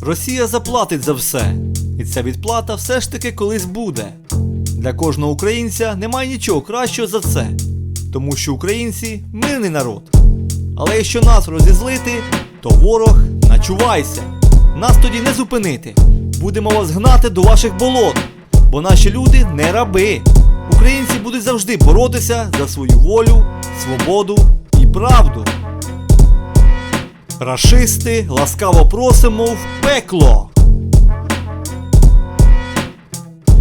Росія заплатить за все, і ця відплата все ж таки колись буде. Для кожного українця немає нічого кращого за це, тому що українці мирний народ. Але якщо нас розізлити, то ворог начувайся. Нас тоді не зупинити. Будемо вас гнати до ваших болот, бо наші люди не раби. Українці будуть завжди боротися за свою волю, свободу і правду. Рашисти, ласкаво просимо в пекло.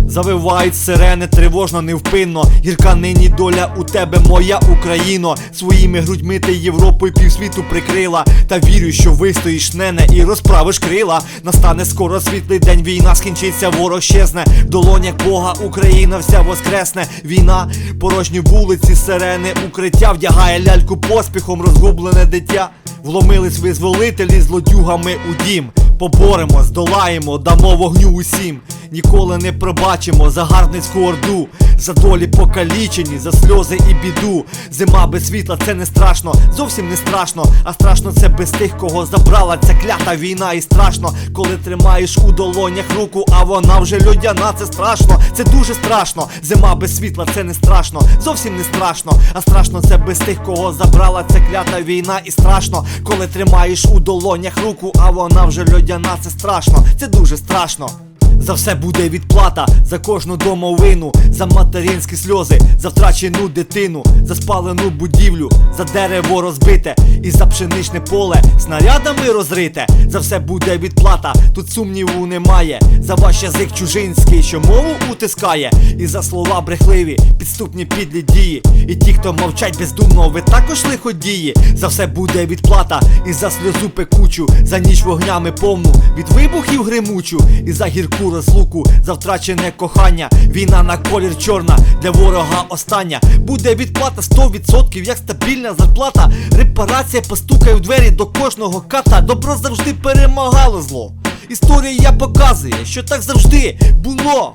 Завивають сирени тривожно, невпинно. Гірка нині доля у тебе, моя Україно. Своїми грудьми ти Європу і півсвіту прикрила. Та вірю, що вистоїш нене і розправиш крила. Настане скоро світлий день, війна скінчиться, ворог щезне. В долонях Бога Україна вся воскресне. Війна, порожні вулиці, сирени, укриття вдягає ляльку поспіхом, розгублене дитя. Вломились визволителі злодюгами у дім. Поборемо, здолаємо, дамо вогню усім. Ніколи не пробачимо загарбницьку орду, за долі покалічені, за сльози і біду. Зима без світла це не страшно, зовсім не страшно. А страшно це без тих, кого забрала ця клята війна. І страшно, коли тримаєш у долонях руку, а вона вже людяна, це страшно, це дуже страшно. Зима без світла це не страшно, зовсім не страшно. А страшно це без тих, кого забрала ця клята війна. І страшно, коли тримаєш у долонях руку, а вона вже льодяна, це страшно, це дуже страшно. За все буде відплата, за кожну домовину, за материнські сльози, за втрачену дитину, за спалену будівлю, за дерево розбите і за пшеничне поле снарядами розрите. За все буде відплата, тут сумніву немає. За ваш язик чужинський, що мову утискає, і за слова брехливі, підступні підлі дії. І ті, хто мовчать бездумно, ви також лиходії. За все буде відплата, і за сльозу пекучу, за ніч вогнями повну, від вибухів гримучу, і за гірку розлуку, за втрачене кохання. Війна на колір чорна, для ворога остання. Буде відплата 100%, як стабільна зарплата. Репарація постукає в двері до кожного ката. Добро завжди перемагало зло. Історія показує, що так завжди було.